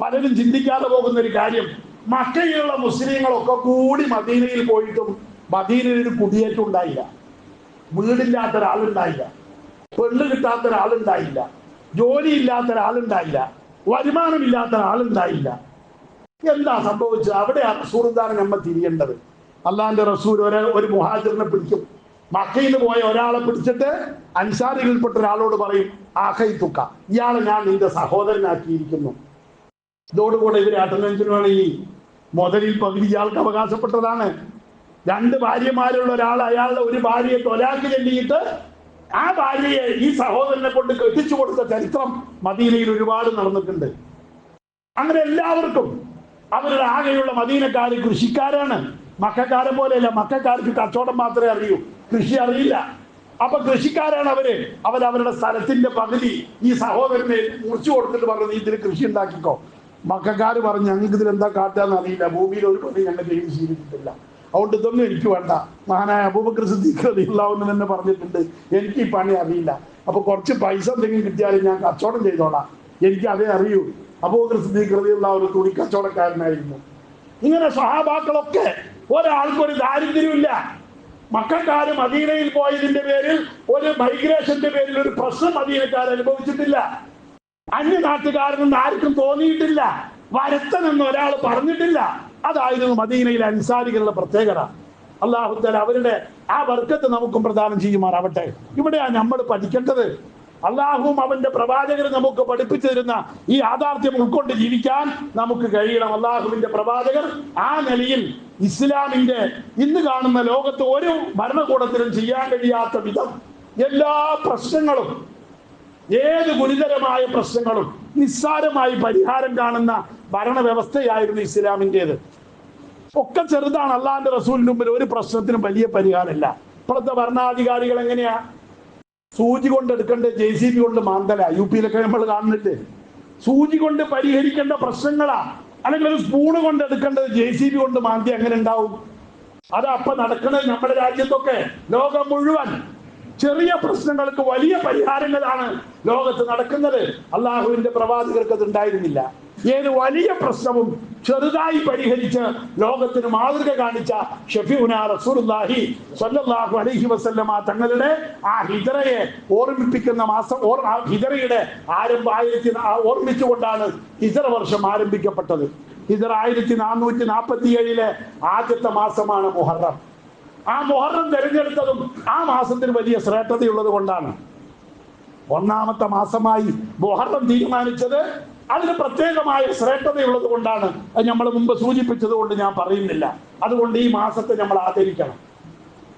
പലരും ചിന്തിക്കാതെ പോകുന്ന ഒരു കാര്യം. മക്കയിലുള്ള മുസ്ലിങ്ങളൊക്കെ കൂടി മദീനയിൽ പോയിട്ടും മദീനയിൽ ഒരു കുടിയേറ്റം ഉണ്ടായില്ല വീടില്ലാത്ത ഒരാളുണ്ടായില്ല. പെണ്ണ് കിട്ടാത്ത ഒരാളുണ്ടായില്ല. ജോലിയില്ലാത്ത ഒരാളുണ്ടായില്ല. വരുമാനമില്ലാത്ത ഒരാളുണ്ടായില്ല. എന്താ സംഭവിച്ചത്? അവിടെയാണ് റസൂർദാണ് നമ്മ തിരിയേണ്ടത്? അള്ളാന്റെ റസൂൽ ഒരു ഒരു മുഹാജിറിനെ പിടിക്കും. മക്കയിൽ പോയ ഒരാളെ പിടിച്ചിട്ട് അൻസാരികളിൽപ്പെട്ട ഒരാളോട് പറയും ആഹൈ തുക്ക ഇയാളെ ഞാൻ നിന്റെ സഹോദരനാക്കിയിരിക്കുന്നു. ഇതോടുകൂടെ ഇവർ അട്ടനഞ്ചിനാണ് ഈ മുതലിൽ പകുതി ഇയാൾക്ക് അവകാശപ്പെട്ടതാണ്. രണ്ട് ഭാര്യമാരുള്ള ഒരാൾ അയാളുടെ ഒരു ഭാര്യയെ തൊലാക്ക് ചെല്ലിയിട്ട് ആ ഭാര്യയെ ഈ സഹോദരനെ കൊണ്ട് കെട്ടിച്ചു കൊടുത്ത ചരിത്രം മദീനയിൽ ഒരുപാട് നടന്നിട്ടുണ്ട്. അങ്ങനെ എല്ലാവർക്കും അവരുടെ ആകെയുള്ള മദീനക്കാർ കൃഷിക്കാരാണ്. മക്കാരെ പോലെയല്ല മക്കാർക്ക് കച്ചവടം മാത്രമേ അറിയൂ. കൃഷി അറിയില്ല. അപ്പൊ കൃഷിക്കാരാണ് അവർ. അവരവരുടെ സ്ഥലത്തിന്റെ പകുതി ഈ സഹോദരനെ മുറിച്ചു കൊടുത്തിട്ട് പറഞ്ഞു നീ ഇതിൽ കൃഷി ഉണ്ടാക്കിക്കോ. മക്കാര് പറഞ്ഞു ഞങ്ങൾക്ക് ഇതിൽ എന്താ കാട്ടാന്ന് അറിയില്ല. ഭൂമിയിൽ ഒരു പണി ഞങ്ങൾ ചെയ്ത് ശീലിച്ചിട്ടില്ല അതുകൊണ്ട് ഇതൊന്നും എനിക്ക് വേണ്ട. മഹാനായ അബൂബക്കർ സിദ്ദീഖ് തന്നെ പറഞ്ഞിട്ടുണ്ട് എനിക്ക് ഈ പണി അറിയില്ല. അപ്പൊ കുറച്ച് പൈസ എന്തെങ്കിലും കിട്ടിയാലും ഞാൻ കച്ചവടം ചെയ്തോളാം. എനിക്ക് അതേ അറിയൂ. അബൂബക്കർ സിദ്ദീഖ് ഒരു തുണി കച്ചവടക്കാരനായിരുന്നു. ഇങ്ങനെ സഹാബാക്കളൊക്കെ ഒരാൾക്കൊരു ഒരു ദാരിദ്ര്യമില്ല. മക്കാര് മദീനയിൽ പോയതിന്റെ പേരിൽ ഒരു മൈഗ്രേഷന്റെ പേരിൽ ഒരു പ്രശ്നം മദീനക്കാർ അനുഭവിച്ചിട്ടില്ല. അന്യ നാട്ടുകാരനെന്ന് ആർക്കും തോന്നിയിട്ടില്ല. വരത്തനെന്ന് ഒരാൾ പറഞ്ഞിട്ടില്ല. അതായിരുന്നു മദീനയിലെ അൻസാരികളുടെ പ്രത്യേകത. അള്ളാഹുത്തല അവരുടെ ആ വർക്കത്ത് നമുക്കും പ്രദാനം ചെയ്യുമാറാവട്ടെ. ഇവിടെയാണ് നമ്മൾ പഠിക്കേണ്ടത്. അള്ളാഹുവും അവന്റെ പ്രവാചകർ നമുക്ക് പഠിപ്പിച്ചു തരുന്ന ഈ യാഥാർത്ഥ്യം ഉൾക്കൊണ്ട് ജീവിക്കാൻ നമുക്ക് കഴിയണം. അള്ളാഹുവിന്റെ പ്രവാചകർ ആ നിലയിൽ ഇസ്ലാമിന്റെ ഇന്ന് കാണുന്ന ലോകത്ത് ഒരു ഭരണകൂടത്തിലും ചെയ്യാൻ കഴിയാത്ത വിധം എല്ലാ പ്രശ്നങ്ങളും ഏത് ഗുരുതരമായ പ്രശ്നങ്ങളും നിസ്സാരമായി പരിഹാരം കാണുന്ന ഭരണവ്യവസ്ഥയായിരുന്നു ഇസ്ലാമിന്റെത്. ഒക്കെ ചെറുതാണ്. അള്ളാന്റെ റസൂലിന് മുമ്പിൽ ഒരു പ്രശ്നത്തിനും വലിയ പരിഹാരമില്ല. ഇപ്പോഴത്തെ ഭരണാധികാരികൾ എങ്ങനെയാ? സൂചി കൊണ്ട് എടുക്കേണ്ട ജെ സി ബി കൊണ്ട് മാന്തല. യു പിയിലൊക്കെ നമ്മൾ കാണുന്നില്ലേ സൂചി കൊണ്ട് പരിഹരിക്കേണ്ട പ്രശ്നങ്ങളാ. അല്ലെങ്കിൽ ഒരു സ്പൂണ് കൊണ്ട് എടുക്കേണ്ടത് ജെ സി ബി കൊണ്ട് മാന്തി അങ്ങനെ ഉണ്ടാവും? അത് അപ്പൊ നടക്കുന്നത് നമ്മുടെ രാജ്യത്തൊക്കെ. ലോകം മുഴുവൻ ചെറിയ പ്രശ്നങ്ങൾക്ക് വലിയ പരിഹാരങ്ങളാണ് ലോകത്ത് നടക്കുന്നത്. അള്ളാഹുവിന്റെ പ്രവാചകർക്ക് അത് ഉണ്ടായിരുന്നില്ല ഏത് വലിയ പ്രശ്നവും ചെറുതായി പരിഹരിച്ച് ലോകത്തിന് മാതൃക കാണിച്ച റസൂലുള്ളാഹി സ്വല്ലല്ലാഹു അലൈഹി വസല്ലമ തങ്ങളുടെ ആ ഹിജറയെ ഓർമ്മിപ്പിക്കുന്ന മാസം ആ ഹിജറയുടെ ആരംഭ ആയിരത്തി ഓർമ്മിച്ചുകൊണ്ടാണ് ഹിജറ വർഷം ആരംഭിക്കപ്പെട്ടത്. ഹിജറ ആയിരത്തി നാനൂറ്റി നാൽപ്പത്തി ഏഴിലെ ആദ്യത്തെ മാസമാണ് മുഹറം. ആ മുഹറം തിരഞ്ഞെടുത്തതും ആ മാസത്തിന് വലിയ ശ്രേഷ്ഠതയുള്ളത് കൊണ്ടാണ്. ഒന്നാമത്തെ മാസമായി മുഹറം തീരുമാനിച്ചത് അതിന് പ്രത്യേകമായ ശ്രേഷ്ഠതയുള്ളത് കൊണ്ടാണ്. അത് നമ്മൾ മുമ്പ് സൂചിപ്പിച്ചത് കൊണ്ട് ഞാൻ പറയുന്നില്ല. അതുകൊണ്ട് ഈ മാസത്തെ നമ്മൾ ആദരിക്കണം.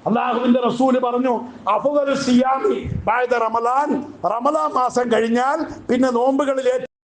അള്ളാഹുവിന്റെ റസൂൽ പറഞ്ഞു അഫുദൽ സിയാമി റമലാൻ. റമലാൻ മാസം കഴിഞ്ഞാൽ പിന്നെ നോമ്പുകളിൽ ഏറ്റവും